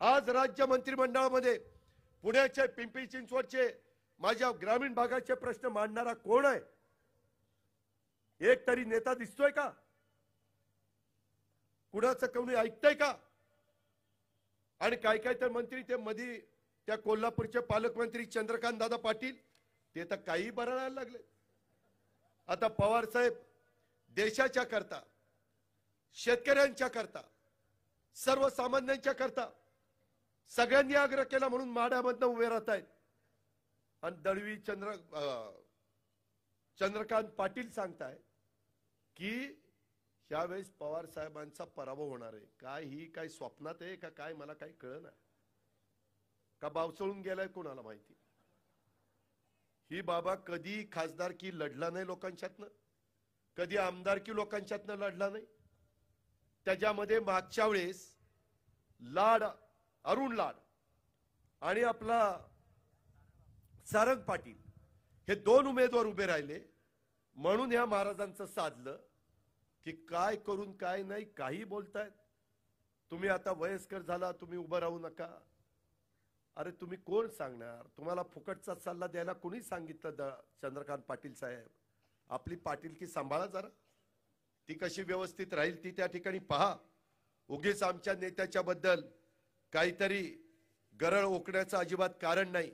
आज राज्य मंत्रिमंडळामध्ये पुण्याचे पिंपरी चिंचवडचे माझ्या ग्रामीण भागाचे प्रश्न मांडणारा कोण आहे? एक तरी नेता दिसतोय का? कुणाचं कोणी ऐकतंय का? आणि काय काय तर मंत्री ते मधी त्या कोल्हापूरचे पालकमंत्री चंद्रकांत दादा पाटील ते तर काही बरळायला लागले. आता पवार साहेब देशाच्या करता शेतकऱ्यांच्या करता सर्वसामान्यांच्या करता सगळ्यांनी आग्रह केला म्हणून माड्यामधनं उभे राहत आहेत. आणि दळवी चंद्र अं, चंद्रकांत पाटील सांगताय की यावेळेस पवार साहेबांचा पराभव होणार आहे. काय ही काय स्वप्नात आहे का काय मला काही कळ ना का बावचळून गेलाय कोणाला माहिती? ही बाबा कधी खासदारकी लढला नाही लोकांच्यातनं? कधी आमदारकी लोकांच्यातनं लढला नाही? त्याच्यामध्ये मागच्या वेळेस लाड अरुण लाड आणि आपला सारंग पाटील हे दोन उमेदवार उभे राहिले. म्हणून ह्या महाराजांचं साधलं की काय करून काय नाही काही बोलतायत. तुम्ही आता वयस्कर झाला तुम्ही उभं राहू नका. अरे तुम्ही कोण सांगणार? तुम्हाला फुकटचा सल्ला द्यायला कोणी सांगितलं द- चंद्रकांत पाटील साहेब? आपली पाटीलकी सांभाळा जरा. ती कशी व्यवस्थित राहील ती त्या ठिकाणी पहा. उगीच आमच्या नेत्याच्या बद्दल काहीतरी गरळ ओकण्याचं अजिबात कारण नाही.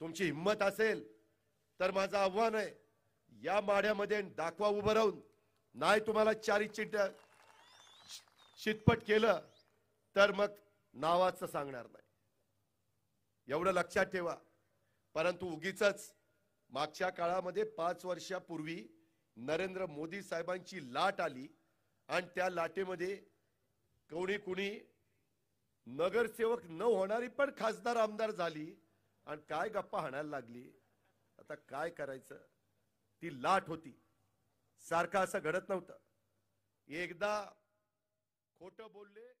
तुमची हिंमत असेल तर माझं आव्हान आहे या माढ्यामध्ये दाखवा उभं राहून. नाही तुम्हाला चारी चिट शितपट केलं तर मग नावाचं सांगणार नाही. एवढं लक्षात ठेवा. परंतु उगीच मागच्या काळामध्ये पाच वर्षापूर्वी नरेंद्र मोदी साहेबांची लाट आली आणि त्या लाटेमध्ये कोणी कुणी नगरसेवक न होणारी पण खासदार आमदार झाली आणि काय गप्पा हाणायला लागली. आता काय करायचं? ती लाट होती. सारखं असं घडत नव्हतं. एकदा खोटं बोलले